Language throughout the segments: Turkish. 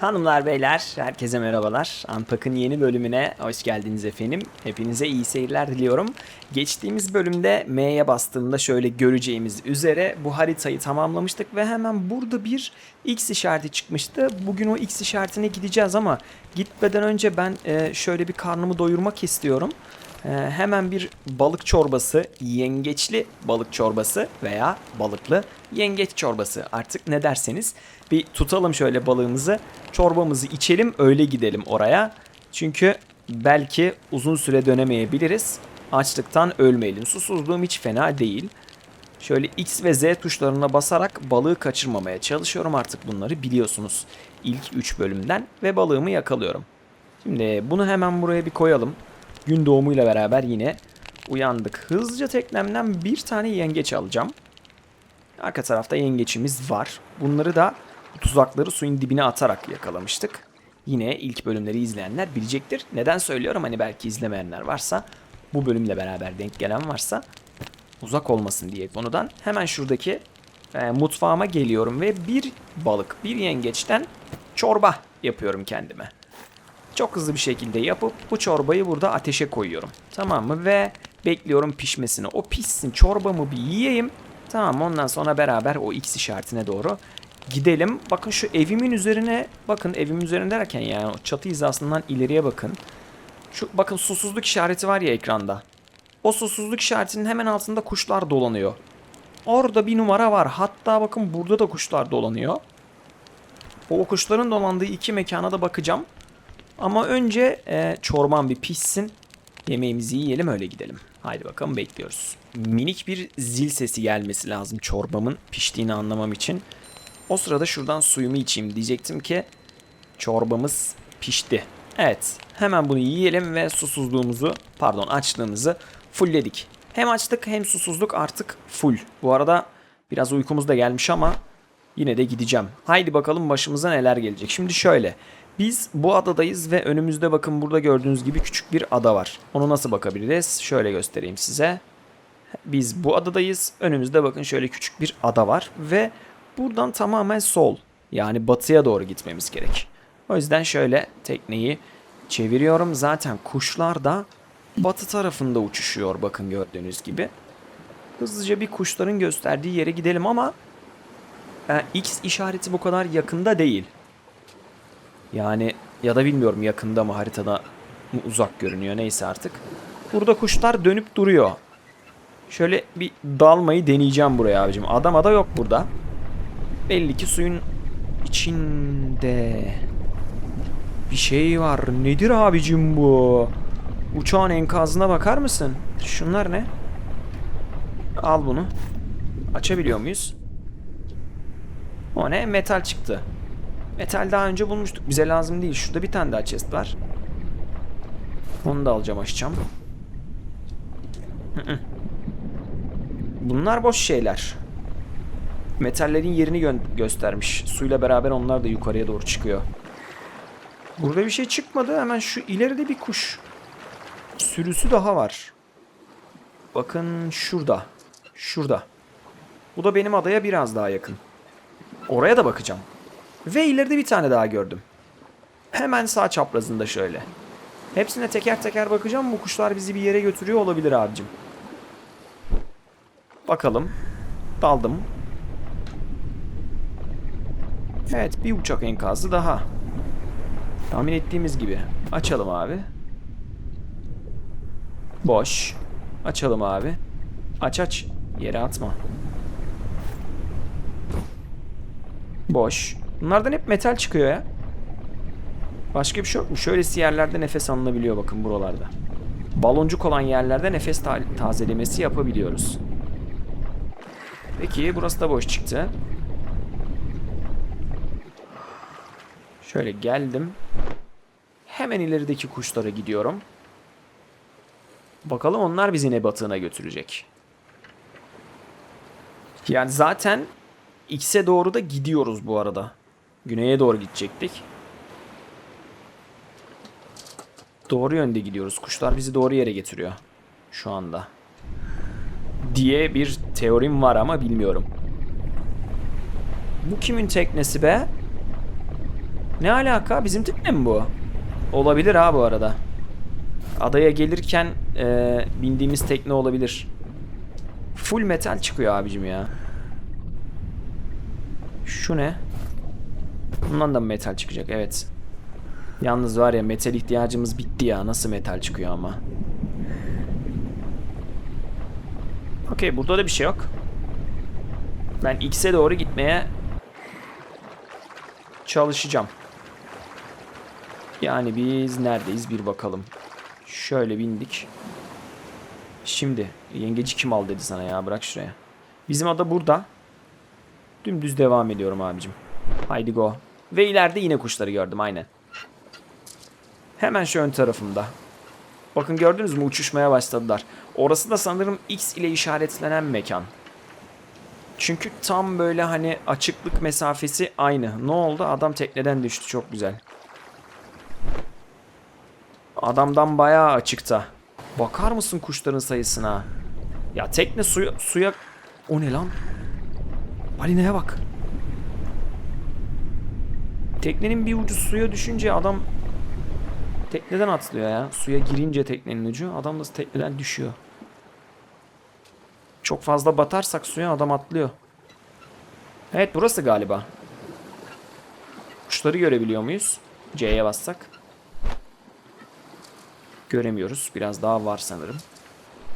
Hanımlar beyler herkese merhabalar. Unpack'ın yeni bölümüne hoş geldiniz efendim. Hepinize iyi seyirler diliyorum. Geçtiğimiz bölümde M'ye bastığımda şöyle göreceğimiz üzere bu haritayı tamamlamıştık ve hemen burada bir X işareti çıkmıştı. Bugün o X işaretine gideceğiz ama gitmeden önce ben e, şöyle bir karnımı doyurmak istiyorum. E, hemen bir balık çorbası, yengeçli balık çorbası veya balıklı yengeç çorbası artık ne derseniz bir tutalım şöyle balığımızı, çorbamızı içelim öyle gidelim oraya. Çünkü belki uzun süre dönemeyebiliriz. Açlıktan ölmeyelim. Susuzluğum hiç fena değil. Şöyle X ve Z tuşlarına basarak balığı kaçırmamaya çalışıyorum artık bunları biliyorsunuz. İlk 3 bölümden ve balığımı yakalıyorum. Şimdi bunu hemen buraya bir koyalım. Gün doğumuyla beraber yine uyandık. Hızlıca teknemden bir tane yengeç alacağım. Arka tarafta yengeçimiz var. Bunları da tuzakları suyun dibine atarak yakalamıştık. Yine ilk bölümleri izleyenler bilecektir. Neden söylüyorum hani belki izlemeyenler varsa bu bölümle beraber denk gelen varsa uzak olmasın diye konudan hemen şuradaki e, mutfağıma geliyorum ve bir balık bir yengeçten çorba yapıyorum kendime. Çok hızlı bir şekilde yapıp bu çorbayı burada ateşe koyuyorum. Tamam mı? Ve bekliyorum pişmesini. O pişsin çorbamı bir yiyeyim. Tamam ondan sonra beraber o X işaretine doğru gidelim. Bakın şu evimin üzerine bakın evimin üzerinde derken yani o çatı hizasından ileriye bakın. Şu bakın susuzluk işareti var ya ekranda. O susuzluk işaretinin hemen altında kuşlar dolanıyor. Orada bir numara var. Hatta bakın burada da kuşlar dolanıyor. O kuşların dolandığı iki mekana da bakacağım. Ama önce e, çorban bir pişsin. Yemeğimizi yiyelim öyle gidelim. Haydi bakalım bekliyoruz. Minik bir zil sesi gelmesi lazım çorbamın piştiğini anlamam için. O sırada şuradan suyumu içeyim diyecektim ki çorbamız pişti. Evet hemen bunu yiyelim ve susuzluğumuzu pardon açlığımızı fullledik. Hem açlık hem susuzluk artık full. Bu arada biraz uykumuz da gelmiş ama yine de gideceğim. Haydi bakalım başımıza neler gelecek. Şimdi şöyle. Biz bu adadayız ve önümüzde bakın burada gördüğünüz gibi küçük bir ada var. Onu nasıl bakabiliriz? Şöyle göstereyim size. Biz bu adadayız. Önümüzde bakın şöyle küçük bir ada var ve buradan tamamen sol yani batıya doğru gitmemiz gerek. O yüzden şöyle tekneyi çeviriyorum. Zaten kuşlar da batı tarafında uçuşuyor bakın gördüğünüz gibi. Hızlıca bir kuşların gösterdiği yere gidelim ama e, X işareti bu kadar yakında değil. Yani ya da bilmiyorum yakında mı haritada mı uzak görünüyor neyse artık. Burada kuşlar dönüp duruyor. Şöyle bir dalmayı deneyeceğim buraya abicim. Adam ada yok burada. Belli ki suyun içinde bir şey var. Nedir abicim bu? Uçağın enkazına bakar mısın? Şunlar ne? Al bunu. Açabiliyor muyuz? O ne? Metal çıktı. Metal daha önce bulmuştuk. Bize lazım değil. Şurada bir tane daha chest var. Onu da alacağım açacağım. Bunlar boş şeyler. Metallerin yerini gö- göstermiş. Suyla beraber onlar da yukarıya doğru çıkıyor. Burada bir şey çıkmadı. Hemen şu ileride bir kuş sürüsü daha var. Bakın şurada. Şurada. Bu da benim adaya biraz daha yakın. Oraya da bakacağım. Ve ileride bir tane daha gördüm. Hemen sağ çaprazında şöyle. Hepsine teker teker bakacağım. Bu kuşlar bizi bir yere götürüyor olabilir abicim. Bakalım. Daldım. Evet bir uçak enkazı daha. Tahmin ettiğimiz gibi. Açalım abi. Boş. Açalım abi. Aç aç. Yere atma. Boş. Bunlardan hep metal çıkıyor ya. Başka bir şey yok mu? Şöylesi yerlerde nefes alınabiliyor bakın buralarda. Baloncuk olan yerlerde nefes ta- tazelemesi yapabiliyoruz. Peki burası da boş çıktı. Şöyle geldim. Hemen ilerideki kuşlara gidiyorum. Bakalım onlar bizi ne batığına götürecek. Yani zaten X'e doğru da gidiyoruz bu arada. Güneye doğru gidecektik. Doğru yönde gidiyoruz. Kuşlar bizi doğru yere getiriyor. Şu anda. Diye bir teorim var ama bilmiyorum. Bu kimin teknesi be? Ne alaka? Bizim tekne mi bu? Olabilir ha bu arada. Adaya gelirken e, bindiğimiz tekne olabilir. Full metal çıkıyor abicim ya. Şu ne? Bundan da mı metal çıkacak? Evet. Yalnız var ya metal ihtiyacımız bitti ya. Nasıl metal çıkıyor ama. Okey burada da bir şey yok. Ben X'e doğru gitmeye çalışacağım. Yani biz neredeyiz bir bakalım. Şöyle bindik. Şimdi yengeci kim al dedi sana ya bırak şuraya. Bizim ada burada. Dümdüz devam ediyorum abicim. Haydi go. Ve ileride yine kuşları gördüm aynen. Hemen şu ön tarafımda. Bakın gördünüz mü uçuşmaya başladılar. Orası da sanırım X ile işaretlenen mekan. Çünkü tam böyle hani açıklık mesafesi aynı. Ne oldu? Adam tekneden düştü. Çok güzel. Adamdan bayağı açıkta. Bakar mısın kuşların sayısına? Ya tekne suya... suya... O ne lan? Balinaya bak. Teknenin bir ucu suya düşünce adam tekneden atlıyor ya. Suya girince teknenin ucu adam da tekneden düşüyor. Çok fazla batarsak suya adam atlıyor. Evet burası galiba. Kuşları görebiliyor muyuz? C'ye bassak. Göremiyoruz. Biraz daha var sanırım.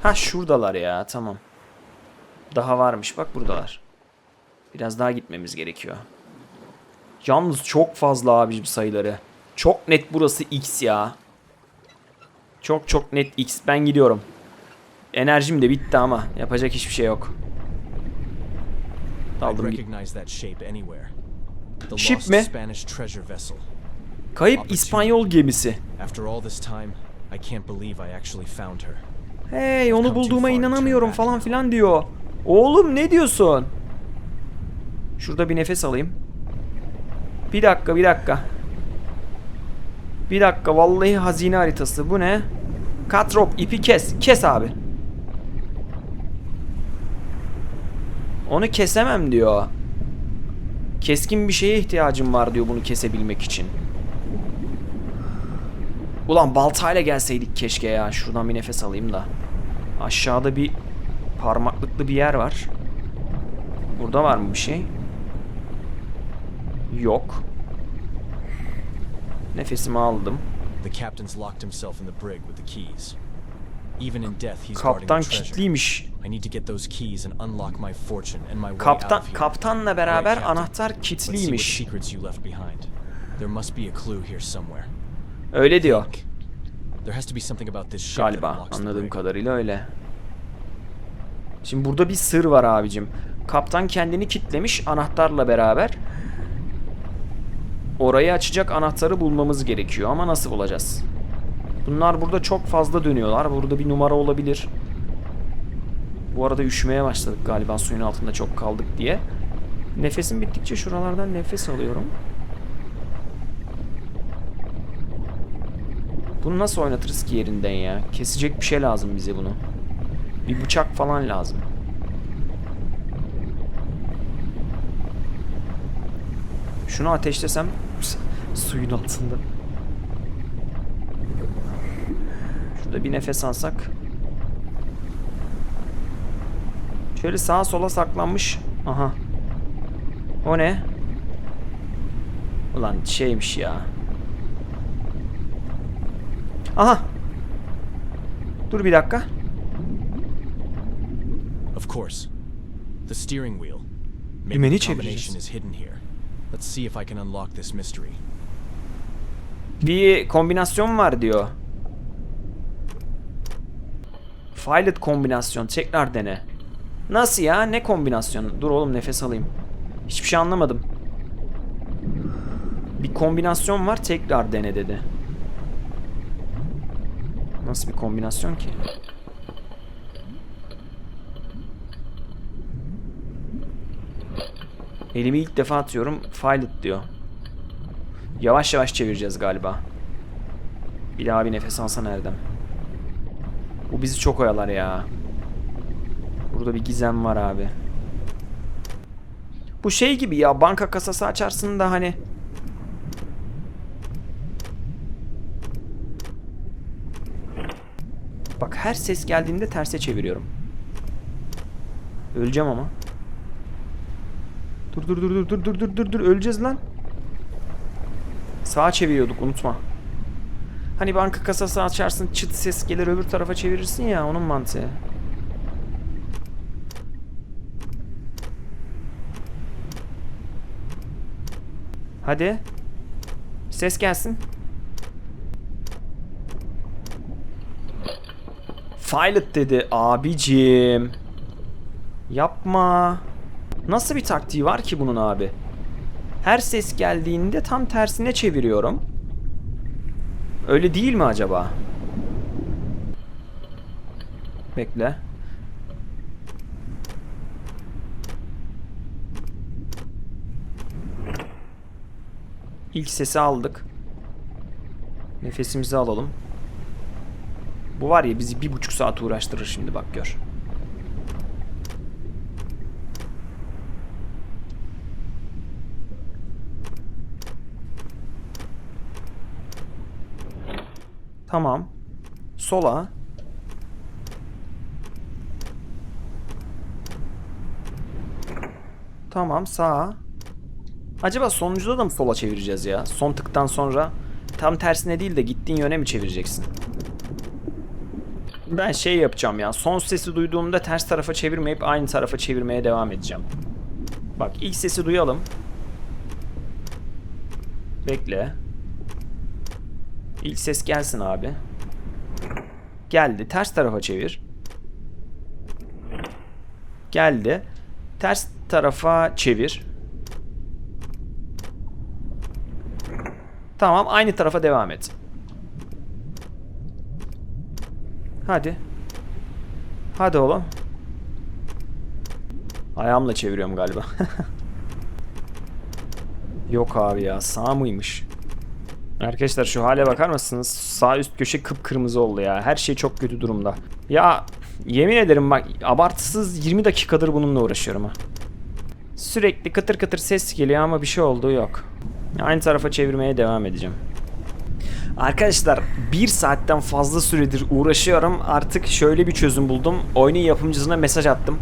Ha şuradalar ya tamam. Daha varmış bak buradalar. Biraz daha gitmemiz gerekiyor. Yalnız çok fazla abicim sayıları. Çok net burası X ya. Çok çok net X. Ben gidiyorum. Enerjim de bitti ama yapacak hiçbir şey yok. Daldım git. Ship mi? Kayıp İspanyol gemisi. After all this time, I can't believe I actually found her. Hey onu bulduğuma inanamıyorum falan filan diyor. Oğlum ne diyorsun? Şurada bir nefes alayım. Bir dakika bir dakika. Bir dakika vallahi hazine haritası. Bu ne? Katrop ipi kes. Kes abi. Onu kesemem diyor. Keskin bir şeye ihtiyacım var diyor bunu kesebilmek için. Ulan baltayla gelseydik keşke ya. Şuradan bir nefes alayım da. Aşağıda bir parmaklıklı bir yer var. Burada var mı bir şey? Yok. Nefesimi aldım. The captain's locked himself in the brig with the keys. Even in death, he's guarding Kaptan kilitliymiş. I need to get those keys and unlock my fortune and my way Kaptan kaptanla beraber anahtar kilitliymiş. There must be a clue here somewhere. Öyle diyor. Galiba anladığım kadarıyla öyle. Şimdi burada bir sır var abicim. Kaptan kendini kitlemiş anahtarla beraber. Orayı açacak anahtarı bulmamız gerekiyor ama nasıl bulacağız? Bunlar burada çok fazla dönüyorlar. Burada bir numara olabilir. Bu arada üşümeye başladık galiba suyun altında çok kaldık diye. Nefesim bittikçe şuralardan nefes alıyorum. Bunu nasıl oynatırız ki yerinden ya? Kesecek bir şey lazım bize bunu. Bir bıçak falan lazım. Şunu ateşlesem suyun altında. Şurada bir nefes alsak. Şöyle sağa sola saklanmış. Aha. O ne? Ulan şeymiş ya. Aha. Dur bir dakika. Of course. The steering wheel. Maybe Dümeni çevireceğiz. is hidden here. Let's see if I can unlock this mystery. Bir kombinasyon var diyor. Filet kombinasyon. Tekrar dene. Nasıl ya? Ne kombinasyonu? Dur oğlum nefes alayım. Hiçbir şey anlamadım. Bir kombinasyon var tekrar dene dedi. Nasıl bir kombinasyon ki? Elimi ilk defa atıyorum. Filet diyor. Yavaş yavaş çevireceğiz galiba. Bir daha bir nefes alsana Erdem. Bu bizi çok oyalar ya. Burada bir gizem var abi. Bu şey gibi ya banka kasası açarsın da hani her ses geldiğinde terse çeviriyorum. Öleceğim ama. Dur dur dur dur dur dur dur dur dur öleceğiz lan. Sağa çeviriyorduk unutma. Hani banka kasası açarsın çıt ses gelir öbür tarafa çevirirsin ya onun mantığı. Hadi. Ses gelsin. Violet dedi abicim. Yapma. Nasıl bir taktiği var ki bunun abi? Her ses geldiğinde tam tersine çeviriyorum. Öyle değil mi acaba? Bekle. İlk sesi aldık. Nefesimizi alalım. Bu var ya bizi bir buçuk saat uğraştırır şimdi bak gör. Tamam. Sola. Tamam sağa. Acaba sonuncuda da mı sola çevireceğiz ya? Son tıktan sonra tam tersine değil de gittiğin yöne mi çevireceksin? Ben şey yapacağım ya. Son sesi duyduğumda ters tarafa çevirmeyip aynı tarafa çevirmeye devam edeceğim. Bak ilk sesi duyalım. Bekle. İlk ses gelsin abi. Geldi. Ters tarafa çevir. Geldi. Ters tarafa çevir. Tamam aynı tarafa devam et. Hadi. Hadi oğlum. Ayağımla çeviriyorum galiba. Yok abi ya sağ mıymış? Arkadaşlar şu hale bakar mısınız? Sağ üst köşe kıpkırmızı oldu ya. Her şey çok kötü durumda. Ya yemin ederim bak abartısız 20 dakikadır bununla uğraşıyorum ha. Sürekli kıtır kıtır ses geliyor ama bir şey olduğu yok. Aynı tarafa çevirmeye devam edeceğim. Arkadaşlar bir saatten fazla süredir uğraşıyorum. Artık şöyle bir çözüm buldum. Oyunun yapımcısına mesaj attım.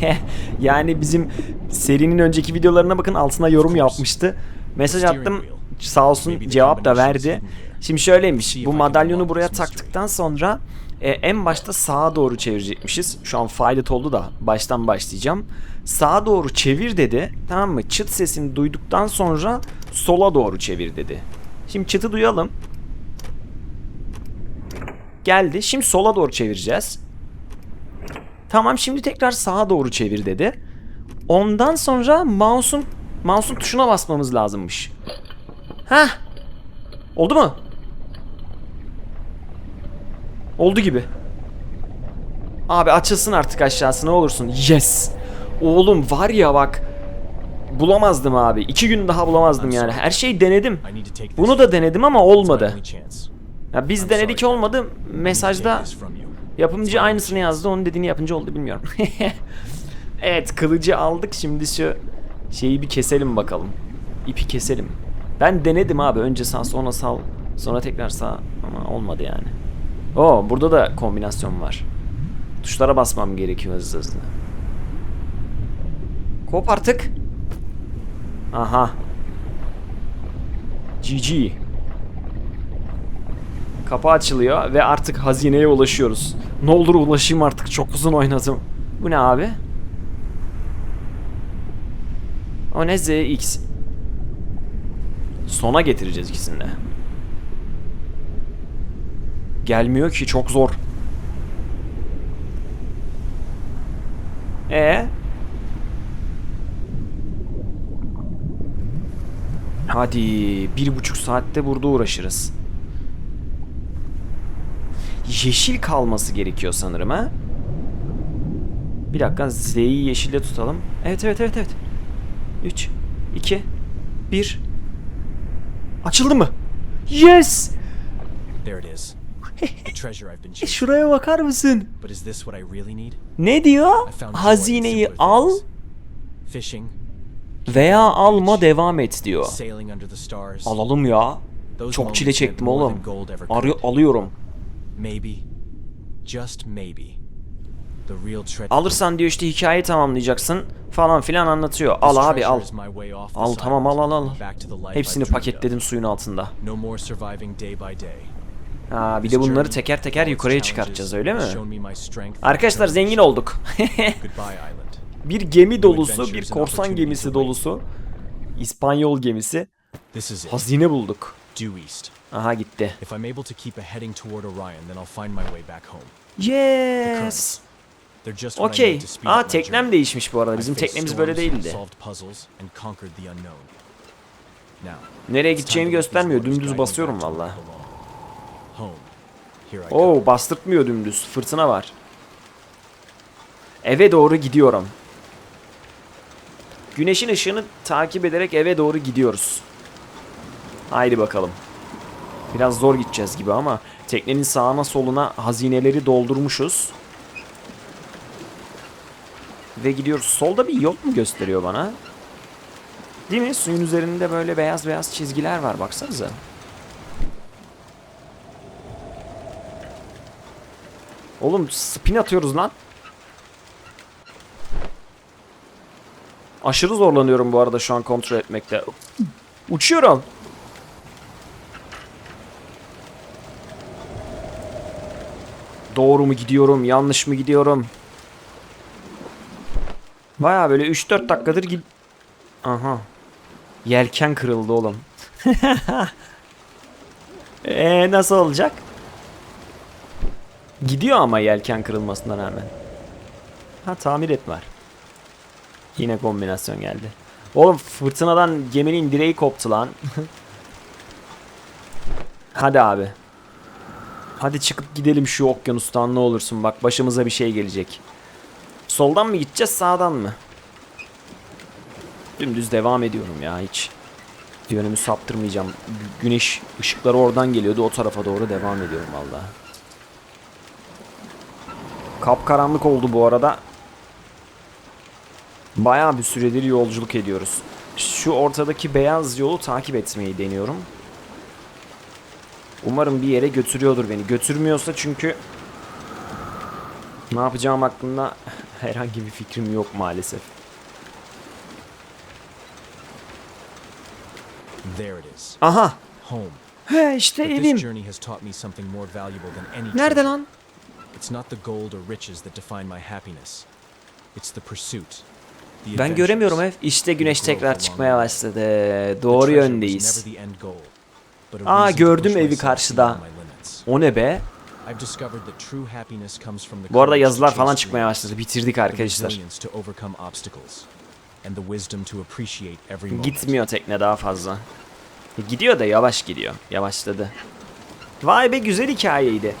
yani bizim serinin önceki videolarına bakın altına yorum yapmıştı. Mesaj attım. Sağ olsun cevap da verdi. Şimdi şöyleymiş. Bu madalyonu buraya taktıktan sonra e, en başta sağa doğru çevirecekmişiz. Şu an faylet oldu da baştan başlayacağım. Sağa doğru çevir dedi. Tamam mı? Çıt sesini duyduktan sonra sola doğru çevir dedi. Şimdi çıtı duyalım. Geldi. Şimdi sola doğru çevireceğiz. Tamam şimdi tekrar sağa doğru çevir dedi. Ondan sonra mouse'un mouse'un tuşuna basmamız lazımmış. Hah. Oldu mu? Oldu gibi. Abi açılsın artık aşağısı ne olursun. Yes. Oğlum var ya bak. Bulamazdım abi. İki gün daha bulamazdım yani. Her şeyi denedim. Bunu da denedim ama olmadı. Ya biz denedik olmadı. Mesajda yapımcı aynısını yazdı. Onun dediğini yapınca oldu bilmiyorum. evet kılıcı aldık. Şimdi şu şeyi bir keselim bakalım. İpi keselim. Ben denedim abi. Önce sağ sonra sağ sonra tekrar sağ ama olmadı yani. Oo burada da kombinasyon var. Tuşlara basmam gerekiyor hızlı hızlı. Kop artık. Aha. GG. Kapı açılıyor ve artık hazineye ulaşıyoruz. Ne olur ulaşayım artık çok uzun oynadım. Bu ne abi? O ne ZX? Sona getireceğiz ikisini de. Gelmiyor ki çok zor. E Hadi bir buçuk saatte burada uğraşırız yeşil kalması gerekiyor sanırım ha. Bir dakika Z'yi yeşille tutalım. Evet evet evet evet. 3, 2, 1. Açıldı mı? Yes! There it is. E, şuraya bakar mısın? Ne diyor? Hazineyi al veya alma devam et diyor. Alalım ya. Çok çile çektim oğlum. Arı alıyorum. Maybe, just maybe. Alırsan diyor işte hikayeyi tamamlayacaksın falan filan anlatıyor. Al abi al. Al tamam al al al. Hepsini paketledim suyun altında. Aa, bir de bunları teker teker yukarıya çıkartacağız öyle mi? Arkadaşlar zengin olduk. bir gemi dolusu, bir korsan gemisi dolusu, İspanyol gemisi hazine bulduk. Due east. Aha gitti. If I'm able to keep a heading toward Orion, then I'll find my way back home. Yes. Okey. Aa teknem değişmiş bu arada. Bizim teknemiz böyle değildi. Nereye gideceğimi göstermiyor. Dümdüz basıyorum valla. Oo bastırtmıyor dümdüz. Fırtına var. Eve doğru gidiyorum. Güneşin ışığını takip ederek eve doğru gidiyoruz. Haydi bakalım. Biraz zor gideceğiz gibi ama teknenin sağına soluna hazineleri doldurmuşuz. Ve gidiyoruz. Solda bir yol mu gösteriyor bana? Değil mi? Suyun üzerinde böyle beyaz beyaz çizgiler var baksanıza. Oğlum spin atıyoruz lan. Aşırı zorlanıyorum bu arada şu an kontrol etmekte. Uçuyorum. Doğru mu gidiyorum, yanlış mı gidiyorum? Baya böyle 3-4 dakikadır gid... Aha. Yelken kırıldı oğlum. Eee nasıl olacak? Gidiyor ama yelken kırılmasına rağmen. Ha tamir et var. Yine kombinasyon geldi. Oğlum fırtınadan geminin direği koptu lan. Hadi abi. Hadi çıkıp gidelim şu okyanustan ne olursun bak başımıza bir şey gelecek. Soldan mı gideceğiz sağdan mı? Dümdüz devam ediyorum ya hiç. Yönümü saptırmayacağım. Gü- Güneş ışıkları oradan geliyordu o tarafa doğru devam ediyorum vallahi. Kapkaranlık oldu bu arada. Bayağı bir süredir yolculuk ediyoruz. Şu ortadaki beyaz yolu takip etmeyi deniyorum. Umarım bir yere götürüyordur beni. Götürmüyorsa çünkü ne yapacağım hakkında herhangi bir fikrim yok maalesef. There it is. Aha. Home. He işte evim. Nerede lan? Ben göremiyorum ev. İşte güneş tekrar çıkmaya başladı. Doğru yöndeyiz. Aa, gördüm evi karşıda. O ne be? Bu arada yazılar falan çıkmaya başladı. Bitirdik arkadaşlar. Gitmiyor tekne daha fazla. Gidiyor da yavaş gidiyor. Yavaşladı. Vay be güzel hikayeydi.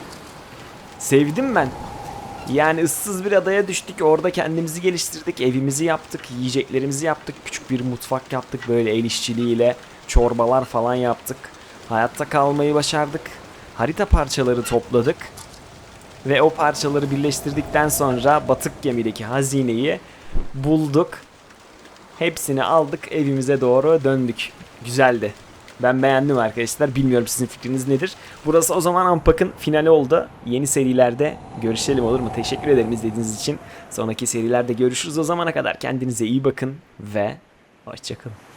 Sevdim ben. Yani ıssız bir adaya düştük. Orada kendimizi geliştirdik. Evimizi yaptık. Yiyeceklerimizi yaptık. Küçük bir mutfak yaptık. Böyle el işçiliğiyle çorbalar falan yaptık. Hayatta kalmayı başardık. Harita parçaları topladık. Ve o parçaları birleştirdikten sonra batık gemideki hazineyi bulduk. Hepsini aldık evimize doğru döndük. Güzeldi. Ben beğendim arkadaşlar. Bilmiyorum sizin fikriniz nedir. Burası o zaman Ampak'ın finali oldu. Yeni serilerde görüşelim olur mu? Teşekkür ederim izlediğiniz için. Sonraki serilerde görüşürüz. O zamana kadar kendinize iyi bakın ve hoşçakalın.